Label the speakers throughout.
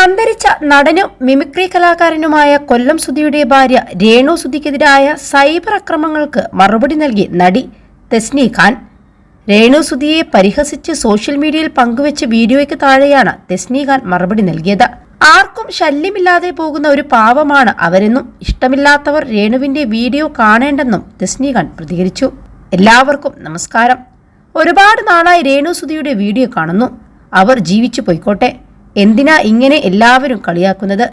Speaker 1: അന്തരിച്ച നടനും മിമിക്രി കലാകാരനുമായ കൊല്ലം സുധിയുടെ ഭാര്യ രേണു സുധിക്കെതിരായ സൈബർ അക്രമങ്ങൾക്ക് മറുപടി നൽകി നടി തെസ്നി ഖാൻ. രേണു സുധിയെ പരിഹസിച്ച് സോഷ്യൽ മീഡിയയിൽ പങ്കുവച്ച വീഡിയോയ്ക്ക് താഴെയാണ് തെസ്നി ഖാൻ മറുപടി നൽകിയത്. ആർക്കും ശല്യമില്ലാതെ പോകുന്ന ഒരു പാവമാണ് അവരെന്നും ഇഷ്ടമില്ലാത്തവർ രേണുവിന്റെ വീഡിയോ കാണേണ്ടെന്നും തെസ്നി ഖാൻ പ്രതികരിച്ചു. എല്ലാവർക്കും നമസ്കാരം. ഒരുപാട് നാളായി രേണു സുധിയുടെ വീഡിയോ കാണുന്നു. അവർ ജീവിച്ചു പോയിക്കോട്ടെ. എന്തിനാ ഇങ്ങനെ എല്ലാവരും കളിയാക്കുന്നത്?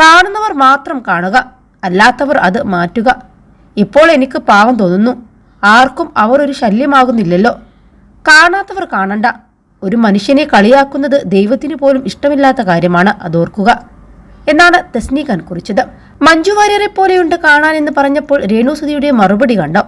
Speaker 1: കാണുന്നവർ മാത്രം കാണുക അല്ലാത്തവർ അത് മാറ്റുക. ഇപ്പോൾ എനിക്ക് പാവം തോന്നുന്നു. ആർക്കും അവർ ഒരു ശല്യമാകുന്നില്ലല്ലോ. കാണാത്തവർ കാണണ്ട. ഒരു മനുഷ്യനെ കളിയാക്കുന്നത് ദൈവത്തിന് പോലും ഇഷ്ടമില്ലാത്ത കാര്യമാണ് അതോർക്കുക. എന്നാണ് തസ്നീഖാൻ കുറിച്ചത്. മഞ്ജു വാര്യരെ പോലെയുണ്ട് കാണാൻ എന്ന് പറഞ്ഞപ്പോൾ രേണുസുതിയുടെ മറുപടി കണ്ടോ?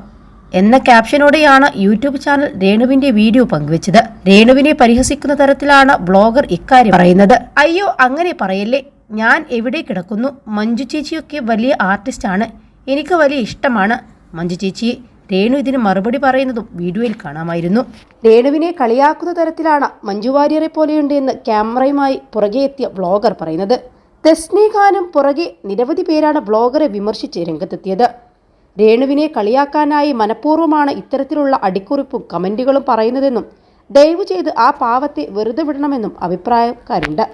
Speaker 1: എന്ന ക്യാപ്ഷനോടെയാണ് യൂട്യൂബ് ചാനൽ രേണുവിന്റെ വീഡിയോ പങ്കുവച്ചത്. രേണുവിനെ പരിഹസിക്കുന്ന തരത്തിലാണ് ബ്ലോഗർ ഇക്കാര്യം പറയുന്നത്. അയ്യോ അങ്ങനെ പറയല്ലേ. ഞാൻ എവിടെ കിടക്കുന്നു? മഞ്ജു ചേച്ചിയൊക്കെ വലിയ ആർട്ടിസ്റ്റാണ് എനിക്ക് വലിയ ഇഷ്ടമാണ്. മഞ്ജു ചേച്ചി രേണു ഇതിന് മറുപടി പറയുന്നതും വീഡിയോയിൽ കാണാമായിരുന്നു. രേണുവിനെ കളിയാക്കുന്ന തരത്തിലാണ് മഞ്ജു വാര്യരെ പോലെയുണ്ട് എന്ന് ക്യാമറയുമായി പുറകെ എത്തിയ ബ്ലോഗർ പറയുന്നത്. തെസ്നി ഖാനും പുറകെ നിരവധി പേരാണ് ബ്ലോഗറെ വിമർശിച്ച് രംഗത്തെത്തിയത്. രേണുവിനെ കളിയാക്കാനായി മനഃപൂർവമാണ് ഇത്തരത്തിലുള്ള അടിക്കുറിപ്പും കമന്റുകളും പറയുന്നതെന്നും ദയവ് ചെയ്ത് ആ പാവത്തെ വെറുതെ വിടണമെന്നും അഭിപ്രായക്കാരുണ്ട്.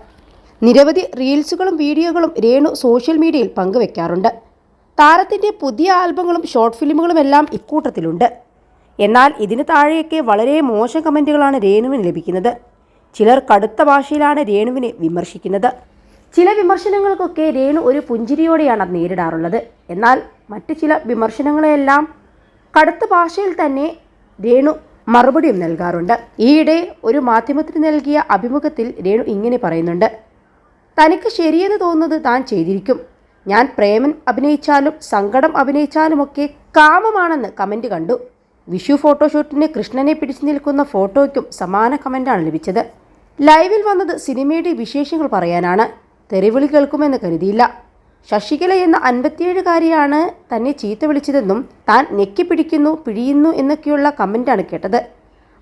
Speaker 1: നിരവധി റീൽസുകളും വീഡിയോകളും രേണു സോഷ്യൽ മീഡിയയിൽ പങ്കുവെക്കാറുണ്ട്. താരത്തിന്റെ പുതിയ ആൽബങ്ങളും ഷോർട്ട് ഫിലിമുകളും എല്ലാം ഇക്കൂട്ടത്തിലുണ്ട്. എന്നാൽ ഇതിന് താഴെയൊക്കെ വളരെ മോശം കമന്റുകളാണ് രേണുവിന് ലഭിക്കുന്നത്. ചിലർ കടുത്ത ഭാഷയിലാണ് രേണുവിനെ വിമർശിക്കുന്നത്. ചില വിമർശനങ്ങൾക്കൊക്കെ രേണു ഒരു പുഞ്ചിരിയോടെയാണ് നേരിടാറുള്ളത്. എന്നാൽ മറ്റു ചില വിമർശനങ്ങളെല്ലാം കടുത്ത ഭാഷയിൽ തന്നെ രേണു മറുപടിയും നൽകാറുണ്ട്. ഈയിടെ ഒരു മാധ്യമത്തിന് നൽകിയ അഭിമുഖത്തിൽ രേണു ഇങ്ങനെ പറയുന്നുണ്ട്. തനിക്ക് ശരിയെന്ന് തോന്നുന്നത് താൻ ചെയ്തിരിക്കും. ഞാൻ പ്രേമൻ അഭിനയിച്ചാലും സങ്കടം അഭിനയിച്ചാലുമൊക്കെ കാമമാണെന്ന് കമന്റ് കണ്ടു. വിഷു ഫോട്ടോഷൂട്ടിന് കൃഷ്ണനെ പിടിച്ചു നിൽക്കുന്ന ഫോട്ടോയ്ക്കും സമാന കമന്റാണ് ലഭിച്ചത്. ലൈവിൽ വന്നത് സിനിമയുടെ വിശേഷങ്ങൾ പറയാനാണ്. തെറിവിളി കേൾക്കുമെന്ന് കരുതിയില്ല. ശശികല എന്ന അൻപത്തിയേഴുകാരിയാണ് തന്നെ ചീത്ത വിളിച്ചതെന്നും താൻ ഞെക്കി പിടിക്കുന്നു പിഴിയുന്നു എന്നൊക്കെയുള്ള കമന്റാണ് കേട്ടത്.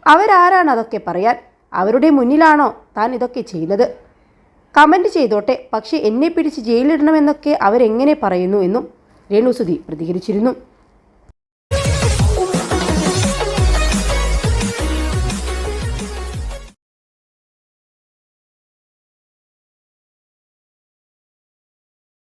Speaker 1: അവരാരാണ് അതൊക്കെ പറയാൻ? അവരുടെ മുന്നിലാണോ താൻ ഇതൊക്കെ ചെയ്യുന്നത്? കമന്റ് ചെയ്തോട്ടെ പക്ഷേ എന്നെ പിടിച്ച് ജയിലിടണമെന്നൊക്കെ അവരെങ്ങനെ പറയുന്നു എന്നും രേണുസുതി പ്രതികരിച്ചിരുന്നു.